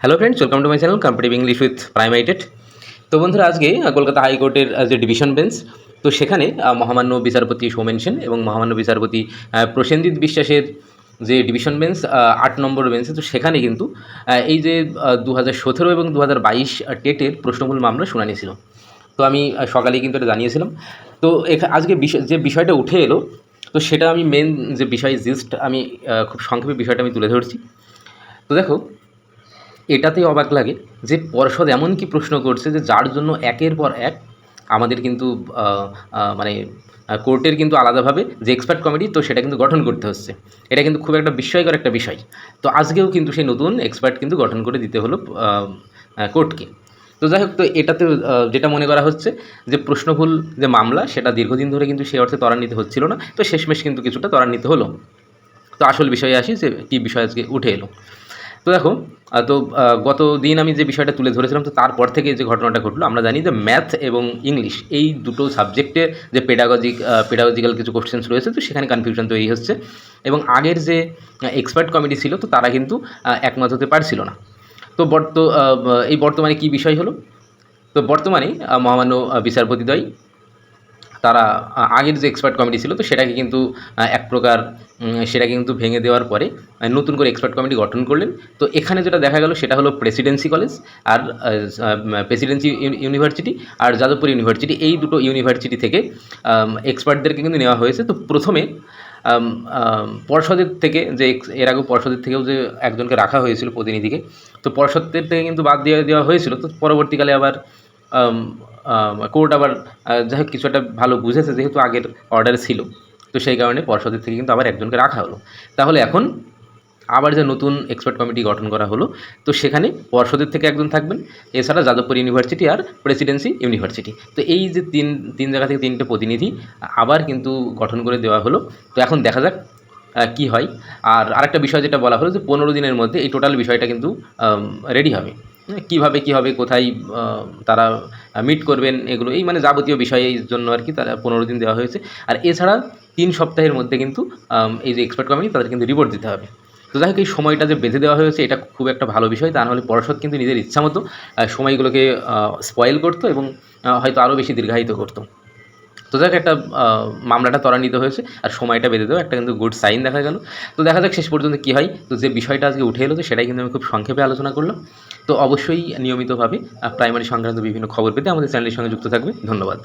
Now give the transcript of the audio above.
Hello friends welcome to my channel competitive English with প্রাইমাইটেড তো বন্ধুরা, আজকে কলকাতা হাইকোর্টের যে ডিভিশন বেঞ্চ তো সেখানে মহামান্য বিচারপতি সৌমেন সেন এবং মহামান্য বিচারপতি প্রসেনজিৎ বিশ্বাসের যে ডিভিশন বেঞ্চ আট নম্বর বেঞ্চে তো সেখানে কিন্তু এই যে দু হাজার সতেরো এবং দু হাজার বাইশ টেটের প্রশ্নমূল মামলা শুনানি ছিল। তো আমি সকালেই কিন্তু এটা জানিয়েছিলাম। তো আজকে বিষয় যে বিষয়টা উঠে এলো, তো সেটা আমি মেন যে বিষয় জিস্ট আমি খুব সংক্ষেপে বিষয়টা আমি তুলে ধরছি। তো দেখো এটাতেই অবাক লাগে যে পর্ষদ এমন কি প্রশ্ন করছে যে যার জন্য একের পর এক আমাদের কিন্তু মানে কোর্টের কিন্তু আলাদাভাবে যে এক্সপার্ট কমিটি, তো সেটা কিন্তু গঠন করতে হচ্ছে। এটা কিন্তু খুব একটা বিস্ময়কর একটা বিষয়। তো আজকেও কিন্তু সেই নতুন এক্সপার্ট কিন্তু গঠন করে দিতে হলো কোর্টকে। তো যাই হোক, তো এটাতে যেটা মনে করা হচ্ছে যে প্রশ্নভুল যে মামলা, সেটা দীর্ঘদিন ধরে কিন্তু সেই অর্থে ত্বরান্বিত হচ্ছিল না। তো শেষমেশ কিন্তু কিছুটা ত্বরান্বিত হলো। তো আসল বিষয়ে আসি যে কী বিষয় আজকে উঠে এলো। তো দেখো তো গত দিন আমি যে বিষয়টা তুলে ধরেছিলাম, তো তারপর থেকে যে ঘটনাটা ঘটলো, আমরা জানি যে ম্যাথ এবং ইংলিশ এই দুটো সাবজেক্টে যে পেডাগজিক পেডাগজিক্যাল কিছু কোশ্চেন্স রয়েছে, তো সেখানে কনফিউশন তৈরি হচ্ছে। এবং আগের যে এক্সপার্ট কমিটি ছিল, তো তারা কিন্তু একমত হতে পারছিল না। তো বর্ত এই বর্তমানে কি বিষয় হলো? তো বর্তমানে মহামান্য বিচারপতিদ্বয় তারা আগের যে এক্সপার্ট কমিটি ছিল, তো সেটাকে কিন্তু এক প্রকার সেটাকে কিন্তু ভেঙে দেওয়ার পরে নতুন করে এক্সপার্ট কমিটি গঠন করলেন। তো এখানে যেটা দেখা গেল, সেটা হলো প্রেসিডেন্সি কলেজ আর প্রেসিডেন্সি ইউনিভার্সিটি আর যাদবপুর ইউনিভার্সিটি এই দুটো ইউনিভার্সিটি থেকে এক্সপার্টদেরকে কিন্তু নেওয়া হয়েছে। তো প্রথমে পর্ষদের থেকে যে, এর আগে পর্ষদের থেকেও যে একজনকে রাখা হয়েছিল প্রতিনিধিকে, তো পর্ষদের থেকে কিন্তু বাদ দিয়ে দেওয়া হয়েছিল। তো পরবর্তীকালে আবার কোর্ট আবার যাই হোক, কিছু একটা ভালো বুঝেছে যেহেতু আগের অর্ডার ছিল। তো সেই কারণে পর্ষদের থেকে কিন্তু আবার একজনকে রাখা হলো। তাহলে এখন আবার যে নতুন এক্সপার্ট কমিটি গঠন করা হলো, তো সেখানে পর্ষদের থেকে একজন থাকবেন। এছাড়া যাদবপুর ইউনিভার্সিটি আর প্রেসিডেন্সি ইউনিভার্সিটি তো এই যে তিন তিন জায়গা থেকে তিনটে প্রতিনিধি আবার কিন্তু গঠন করে দেওয়া হলো। তো এখন দেখা যাক কি হয়। আর আরেকটা বিষয় যেটা বলা হলো যে পনেরো দিনের মধ্যে এই টোটাল বিষয়টা কিন্তু রেডি হবে। কীভাবে, কি হবে, কোথায় তারা মিট করবেন, এগুলো এই মানে যাবতীয় বিষয়ের জন্য আর কি তারা পনেরো দিন দেওয়া হয়েছে। আর এছাড়া তিন সপ্তাহের মধ্যে কিন্তু এই যে এক্সপার্ট কমিটি তাদের কিন্তু রিপোর্ট দিতে হবে। তো যাই হোক, এই সময়টা যে বেঁধে দেওয়া হয়েছে, এটা খুব একটা ভালো বিষয়। তা নাহলে পর্ষদ কিন্তু নিজের ইচ্ছা মতো সময়গুলোকে স্পয়েল করতো এবং হয়তো আরও বেশি দীর্ঘায়িত করতো। তো দেখ একটা মামলাটা ত্বরান্বিত হয়েছে আর সময়টা বেঁধে দেওয়া, একটা কিন্তু গুড সাইন দেখা গেল। তো দেখা যাক শেষ পর্যন্ত কী হয়। তো যে বিষয়টা আজকে উঠে এলো, তো সেটাই কিন্তু আমি খুব সংক্ষেপে আলোচনা করলাম। তো অবশ্যই নিয়মিতভাবে প্রাইমারি সংক্রান্ত বিভিন্ন খবর পেতে আমাদের চ্যানেলের সঙ্গে যুক্ত থাকবে। ধন্যবাদ।